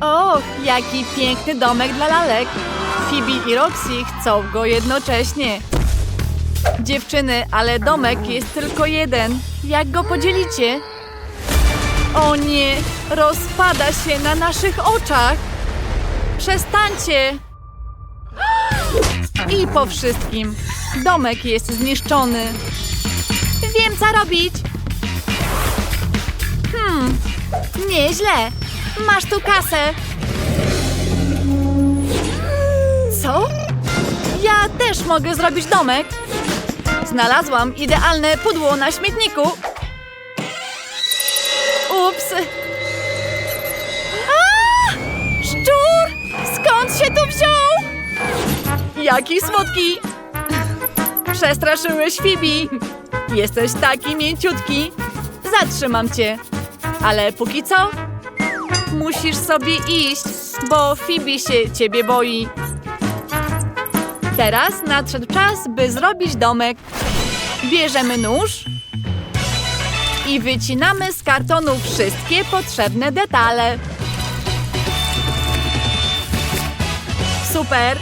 Och, jaki piękny domek dla lalek. Phoebe i Roxy chcą go jednocześnie. Dziewczyny, ale domek jest tylko jeden. Jak go podzielicie? O nie, rozpada się na naszych oczach. Przestańcie. I po wszystkim. Domek jest zniszczony. Wiem, co robić. Hmm, nieźle. Masz tu kasę. Co? Ja też mogę zrobić domek. Znalazłam idealne pudło na śmietniku. Ups. Szczur! Skąd się tu wziął? Jaki słodki! Przestraszyłeś Fibi. Jesteś taki mięciutki. Zatrzymam cię. Ale póki co, musisz sobie iść, bo Fibi się ciebie boi. Teraz nadszedł czas, by zrobić domek. Bierzemy nóż i wycinamy z kartonu wszystkie potrzebne detale. Super!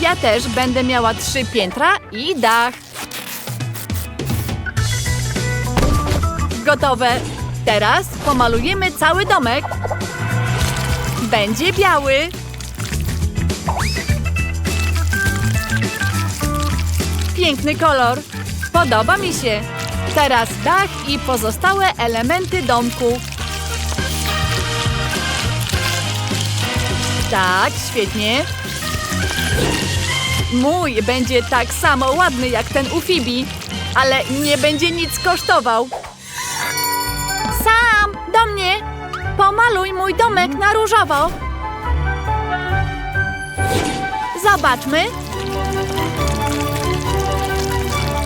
Ja też będę miała trzy piętra i dach. Gotowe. Teraz pomalujemy cały domek. Będzie biały. Piękny kolor. Podoba mi się. Teraz dach i pozostałe elementy domku. Tak, świetnie. Mój będzie tak samo ładny jak ten u Fibi, ale nie będzie nic kosztował. Pomaluj mój domek na różowo. Zobaczmy.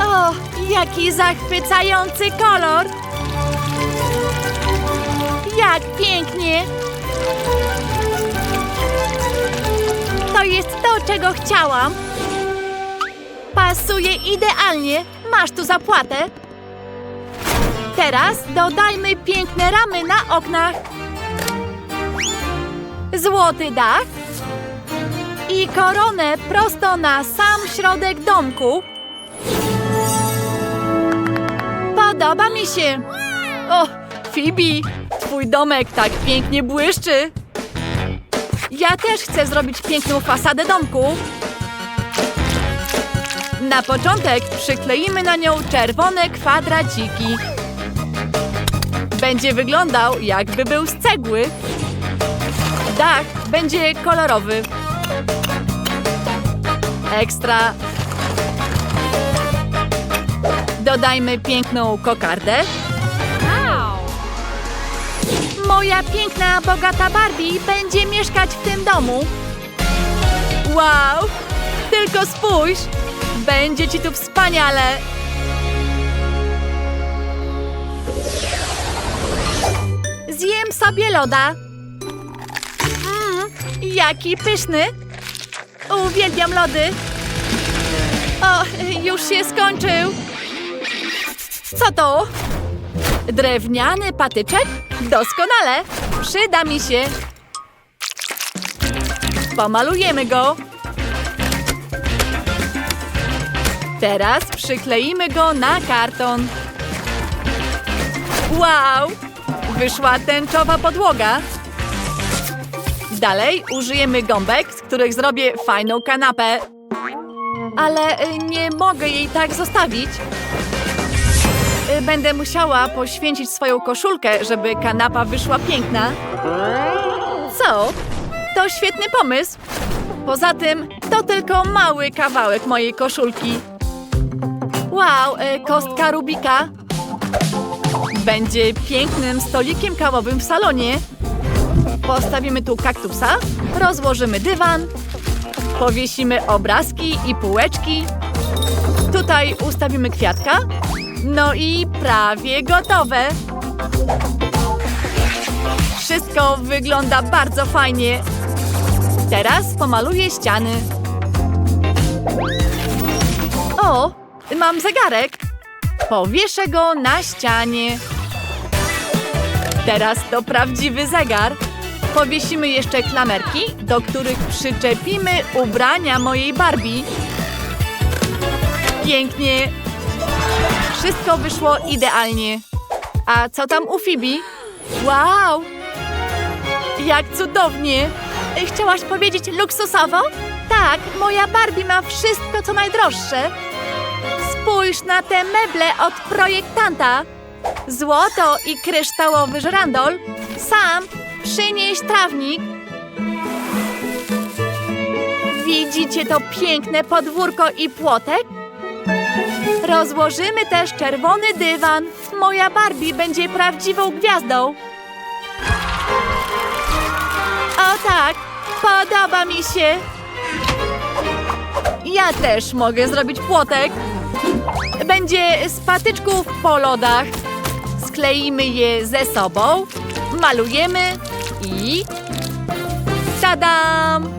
O, jaki zachwycający kolor! Jak pięknie! To jest to, czego chciałam. Pasuje idealnie. Masz tu zapłatę. Teraz dodajmy piękne ramy na oknach. Złoty dach. I koronę prosto na sam środek domku. Podoba mi się. O, Phoebe, twój domek tak pięknie błyszczy. Ja też chcę zrobić piękną fasadę domku. Na początek przykleimy na nią czerwone kwadraciki. Będzie wyglądał, jakby był z cegły. Dach będzie kolorowy. Ekstra. Dodajmy piękną kokardę. Moja piękna, bogata Barbie będzie mieszkać w tym domu. Wow! Tylko spójrz! Będzie ci tu wspaniale! Zjem sobie loda. Jaki pyszny! Uwielbiam lody! O, już się skończył! Co to? Drewniany patyczek? Doskonale! Przyda mi się! Pomalujemy go! Teraz przykleimy go na karton. Wow! Wyszła tęczowa podłoga. Dalej użyjemy gąbek, z których zrobię fajną kanapę. Ale y, nie mogę jej tak zostawić. Y, Będę musiała poświęcić swoją koszulkę, żeby kanapa wyszła piękna. Co? To świetny pomysł. Poza tym, to tylko mały kawałek mojej koszulki. Wow, y, kostka Rubika. Będzie pięknym stolikiem kawowym w salonie. Postawimy tu kaktusa, rozłożymy dywan, powiesimy obrazki i półeczki. Tutaj ustawimy kwiatka. No i prawie gotowe. Wszystko wygląda bardzo fajnie. Teraz pomaluję ściany. O, mam zegarek. Powieszę go na ścianie. Teraz to prawdziwy zegar. Powiesimy jeszcze klamerki, do których przyczepimy ubrania mojej Barbie. Pięknie. Wszystko wyszło idealnie. A co tam u Phoebe? Wow! Jak cudownie! Chciałaś powiedzieć luksusowo? Tak, moja Barbie ma wszystko, co najdroższe. Spójrz na te meble od projektanta. Złoto i kryształowy żerandol. Sam przynieś trawnik. Widzicie to piękne podwórko i płotek? Rozłożymy też czerwony dywan. Moja Barbie będzie prawdziwą gwiazdą. O tak, podoba mi się. Ja też mogę zrobić płotek. Będzie z patyczków po lodach. Skleimy je ze sobą, malujemy i... Tadam!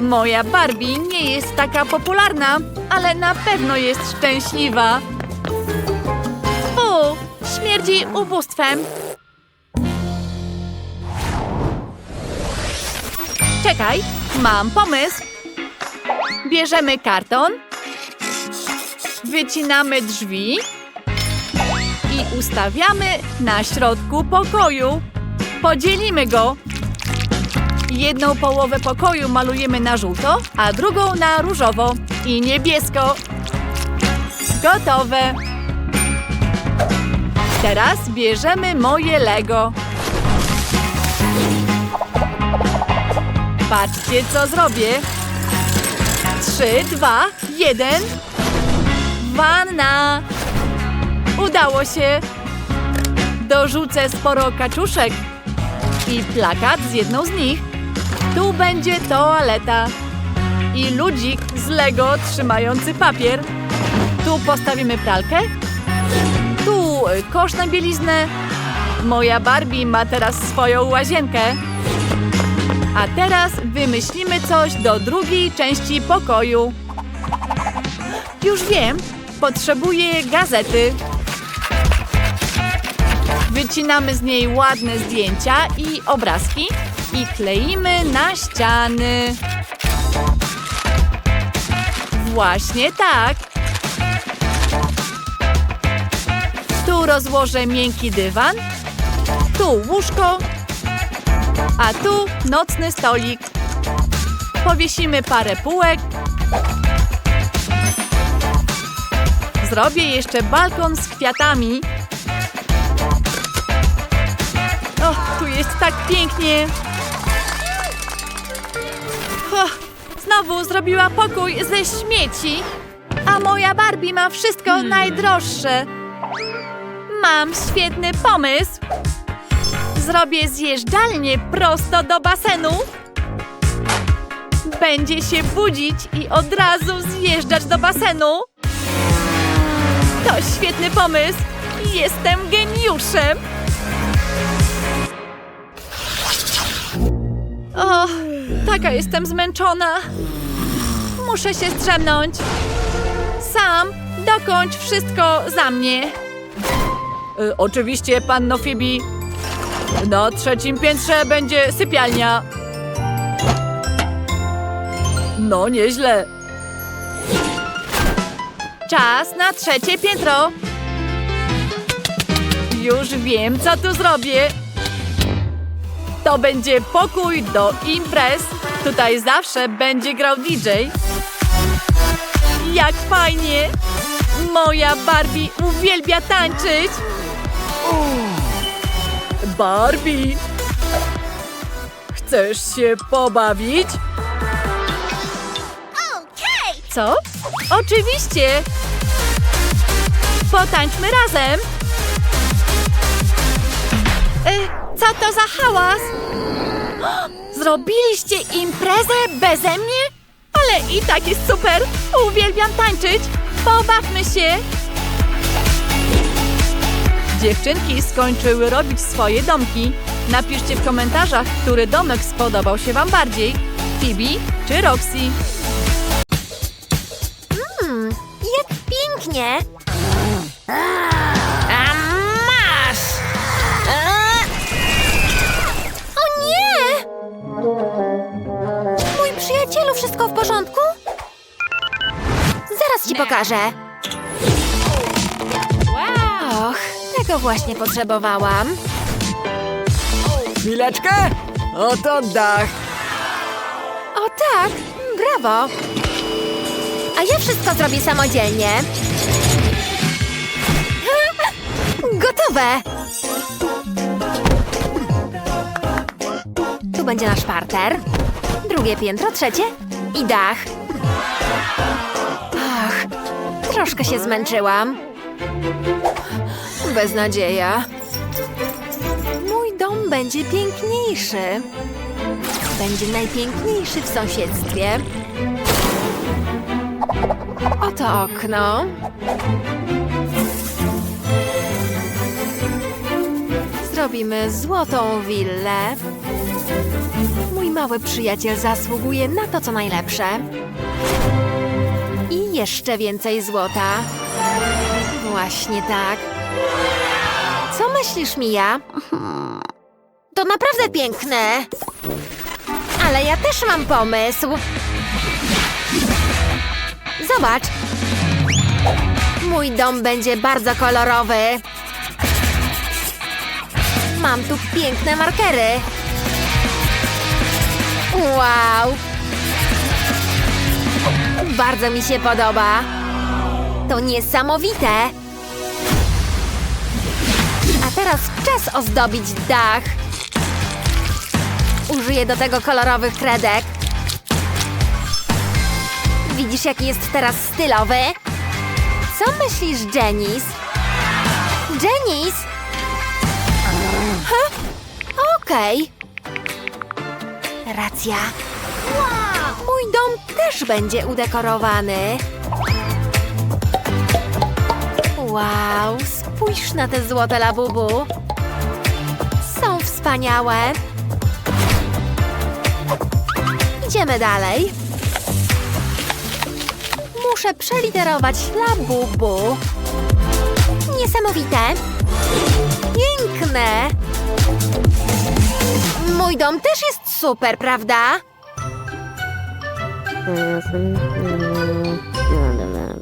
Moja Barbie nie jest taka popularna, ale na pewno jest szczęśliwa. Fu, śmierdzi ubóstwem. Czekaj, mam pomysł. Bierzemy karton, wycinamy drzwi i ustawiamy na środku pokoju. Podzielimy go. Jedną połowę pokoju malujemy na żółto, a drugą na różowo i niebiesko. Gotowe. Teraz bierzemy moje Lego. Patrzcie, co zrobię. Trzy, dwa, jeden. Wanna. Udało się. Dorzucę sporo kaczuszek i plakat z jedną z nich. Tu będzie toaleta i ludzik z Lego trzymający papier. Tu postawimy pralkę. Tu kosz na bieliznę. Moja Barbie ma teraz swoją łazienkę. A teraz wymyślimy coś do drugiej części pokoju. Już wiem, potrzebuję gazety. Wycinamy z niej ładne zdjęcia i obrazki i kleimy na ściany. Właśnie tak. Tu rozłożę miękki dywan, tu łóżko, a tu nocny stolik. Powiesimy parę półek. Zrobię jeszcze balkon z kwiatami. Jest tak pięknie. Znowu zrobiła pokój ze śmieci. A moja Barbie ma wszystko najdroższe. Mam świetny pomysł. Zrobię zjeżdżalnię prosto do basenu. Będzie się budzić i od razu zjeżdżać do basenu. To świetny pomysł. Jestem geniuszem. O, taka jestem zmęczona. Muszę się zdrzemnąć. Sam dokończ wszystko za mnie. Y, oczywiście, panno Phoebe. Na trzecim piętrze będzie sypialnia. No, nieźle. Czas na trzecie piętro. Już wiem, co tu zrobię. To będzie pokój do imprez. Tutaj zawsze będzie grał DJ. Jak fajnie! Moja Barbie uwielbia tańczyć. Barbie! Chcesz się pobawić? Co? Oczywiście! Potańczmy razem! To za hałas? Zrobiliście imprezę beze mnie? Ale i tak jest super! Uwielbiam tańczyć! Pobawmy się! Dziewczynki skończyły robić swoje domki. Napiszcie w komentarzach, który domek spodobał się Wam bardziej. Phoebe czy Roxy? Hmm, jak pięknie. Zaraz ci pokażę. Och, tego właśnie potrzebowałam. Chwileczkę! Oto dach. O tak, brawo. A ja wszystko zrobię samodzielnie. Gotowe. Tu będzie nasz parter. Drugie piętro, trzecie i dach. Troszkę się zmęczyłam. Beznadzieja. Mój dom będzie piękniejszy. Będzie najpiękniejszy w sąsiedztwie. Oto okno. Zrobimy złotą willę. Mój mały przyjaciel zasługuje na to, co najlepsze. I jeszcze więcej złota. Właśnie tak. Co myślisz, Mija? To naprawdę piękne. Ale ja też mam pomysł. Zobacz. Mój dom będzie bardzo kolorowy. Mam tu piękne markery. Wow. Bardzo mi się podoba. To niesamowite. A teraz czas ozdobić dach. Użyję do tego kolorowych kredek. Widzisz, jaki jest teraz stylowy? Co myślisz? Janice? Ha? Okej. Racja. Mój dom też będzie udekorowany. Wow, spójrz na te złote labubu. Są wspaniałe. Idziemy dalej. Muszę przeliterować labubu. Niesamowite. Piękne. Mój dom też jest super, prawda?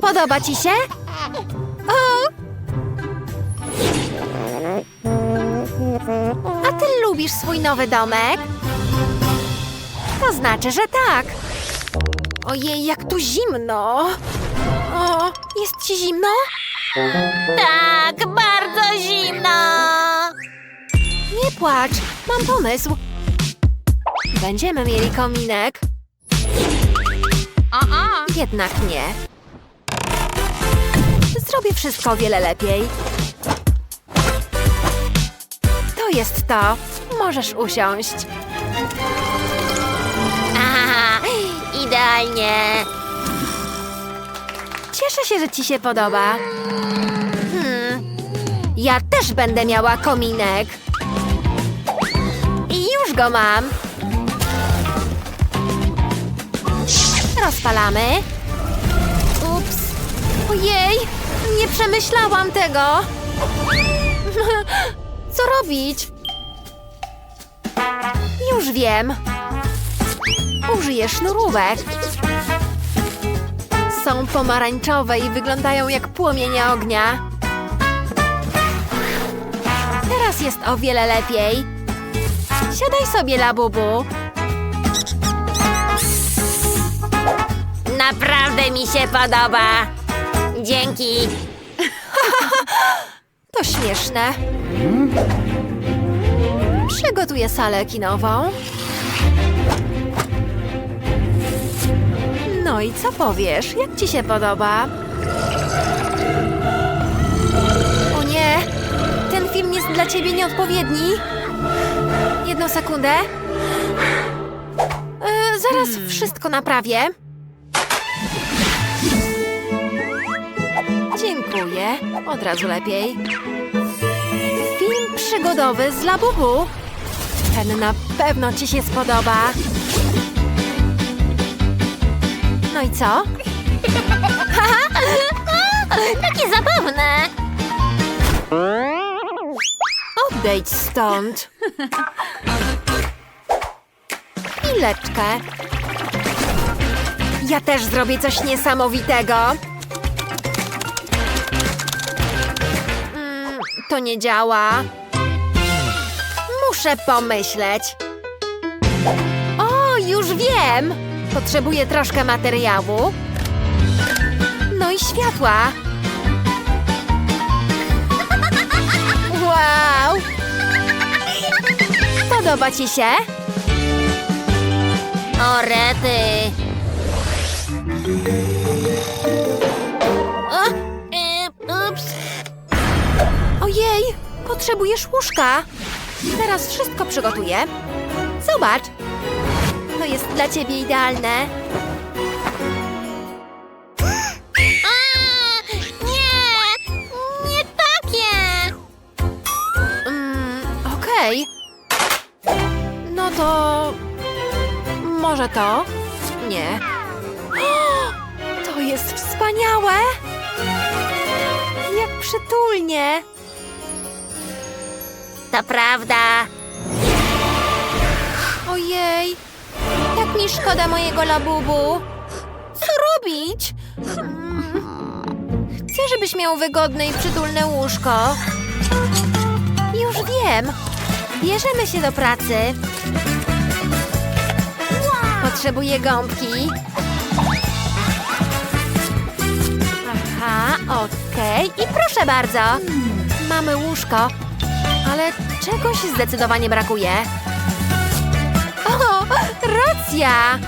Podoba ci się? O! A ty lubisz swój nowy domek? To znaczy, że tak. Ojej, jak tu zimno. O, jest ci zimno? Tak, bardzo zimno. Nie płacz, mam pomysł. Będziemy mieli kominek. Jednak nie. Zrobię wszystko o wiele lepiej. To jest to. Możesz usiąść. Aha, idealnie. Cieszę się, że ci się podoba. Hmm, ja też będę miała kominek. I już go mam. Rozpalamy. Ups. Ojej, nie przemyślałam tego. Co robić? Już wiem. Użyję sznurówek. Są pomarańczowe i wyglądają jak płomienie ognia. Teraz jest o wiele lepiej. Siadaj sobie, labubu. Naprawdę mi się podoba. Dzięki. to śmieszne. Przygotuję salę kinową. No i co powiesz? Jak ci się podoba? O nie! Ten film jest dla ciebie nieodpowiedni. Jedną sekundę. E, zaraz wszystko naprawię. Dziękuję. Od razu lepiej. Film przygodowy z Labubu. Ten na pewno ci się spodoba. No i co? Takie zabawne. Odejdź stąd. Chwileczkę. Ja też zrobię coś niesamowitego. To nie działa. Muszę pomyśleć. O, już wiem! Potrzebuję troszkę materiału. No i światła. Wow! Podoba ci się? O, rety! Potrzebujesz łóżka. Teraz wszystko przygotuję. Zobacz. To jest dla ciebie idealne. Nie! Nie takie! Mm. No to. Może to? Nie. To jest wspaniałe! Jak przytulnie! To prawda. Ojej! Jak mi szkoda mojego labubu! Co robić? Mm. Chcę, żebyś miał wygodne i przytulne łóżko. Już wiem! Bierzemy się do pracy. Potrzebuję gąbki. Aha, okej. I proszę bardzo. Mamy łóżko, ale czegoś zdecydowanie brakuje. O, racja!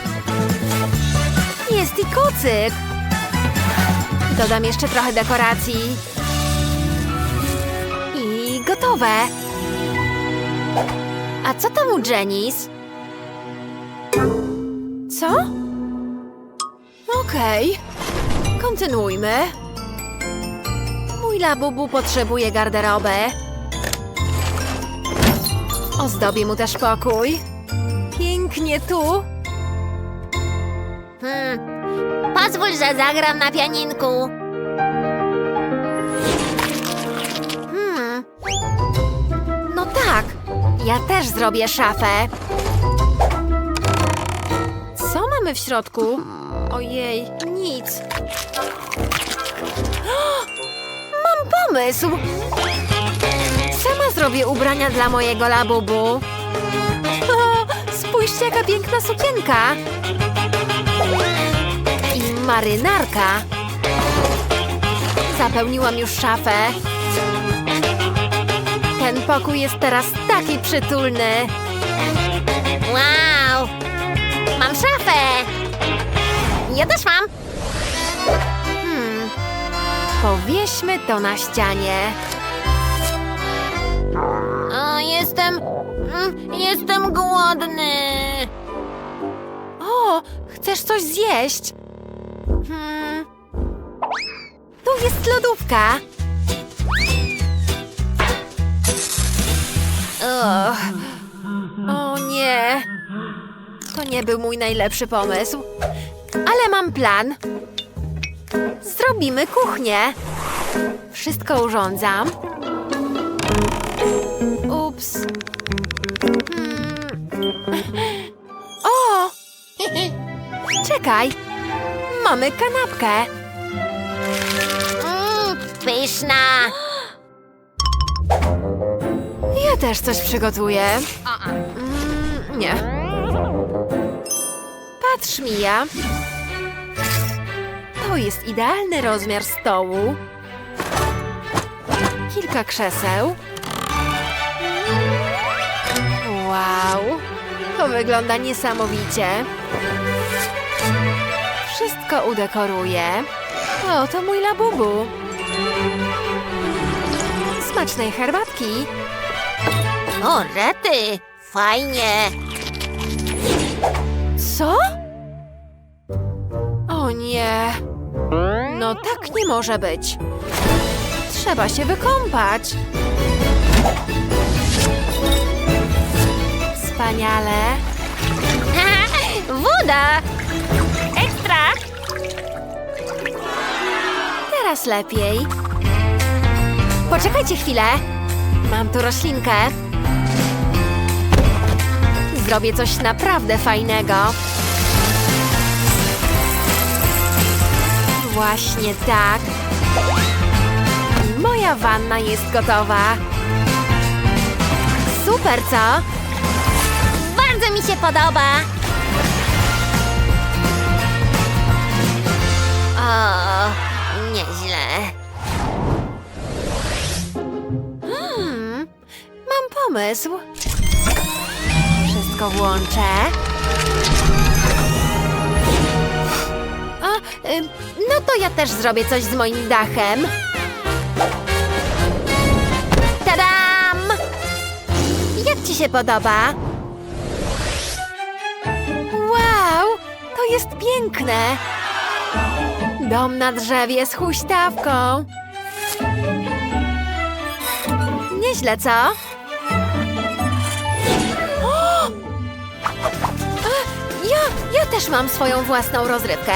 Jest i kocyk. Dodam jeszcze trochę dekoracji. I gotowe. A co tam u Janice? Co? Okej. Kontynuujmy. Mój labubu potrzebuje garderobę. Ozdobię mu też pokój. Pięknie tu. Hmm. Pozwól, że zagram na pianinku. Hmm. No tak, ja też zrobię szafę. Co mamy w środku? Ojej, nic. Mam pomysł! Sama zrobię ubrania dla mojego labubu. O, spójrzcie, jaka piękna sukienka. I marynarka. Zapełniłam już szafę. Ten pokój jest teraz taki przytulny. Wow! Mam szafę! Ja też mam. Hmm. Powieśmy to na ścianie. Jestem... mm, Jestem głodny. O, chcesz coś zjeść? Hmm. Tu jest lodówka. O nie. To nie był mój najlepszy pomysł. Ale mam plan. Zrobimy kuchnię. Wszystko urządzam. Ups. Hmm. O! Czekaj. Mamy kanapkę. Mm, pyszna. Ja też coś przygotuję. Mm, nie. Patrz, Mija. To jest idealny rozmiar stołu. Kilka krzeseł. Wow. To wygląda niesamowicie. Wszystko udekoruję. O, to mój labubu. Smacznej herbatki. O, rety. Fajnie. Co? O nie. No tak nie może być. Trzeba się wykąpać. Wspaniale. Woda. Ekstra. Teraz lepiej. Poczekajcie chwilę. Mam tu roślinkę. Zrobię coś naprawdę fajnego. Właśnie tak. Moja wanna jest gotowa. Super, co? Bardzo mi się podoba. O, nieźle. Hmm, mam pomysł. Wszystko włączę. Ym, no to ja też zrobię coś z moim dachem. Tadam! Jak ci się podoba? To jest piękne. Dom na drzewie z huśtawką. Nieźle, co? O! A, Ja, ja też mam swoją własną rozrywkę.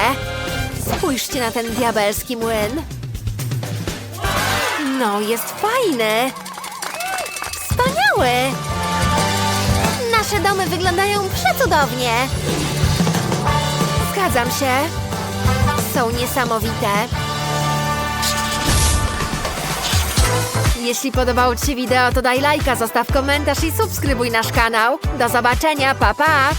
Spójrzcie na ten diabelski młyn. No, jest fajny. Wspaniały. Nasze domy wyglądają przecudownie. Zgadzam się. Są niesamowite. Jeśli podobało Ci się wideo, to daj lajka, zostaw komentarz i subskrybuj nasz kanał. Do zobaczenia, pa pa!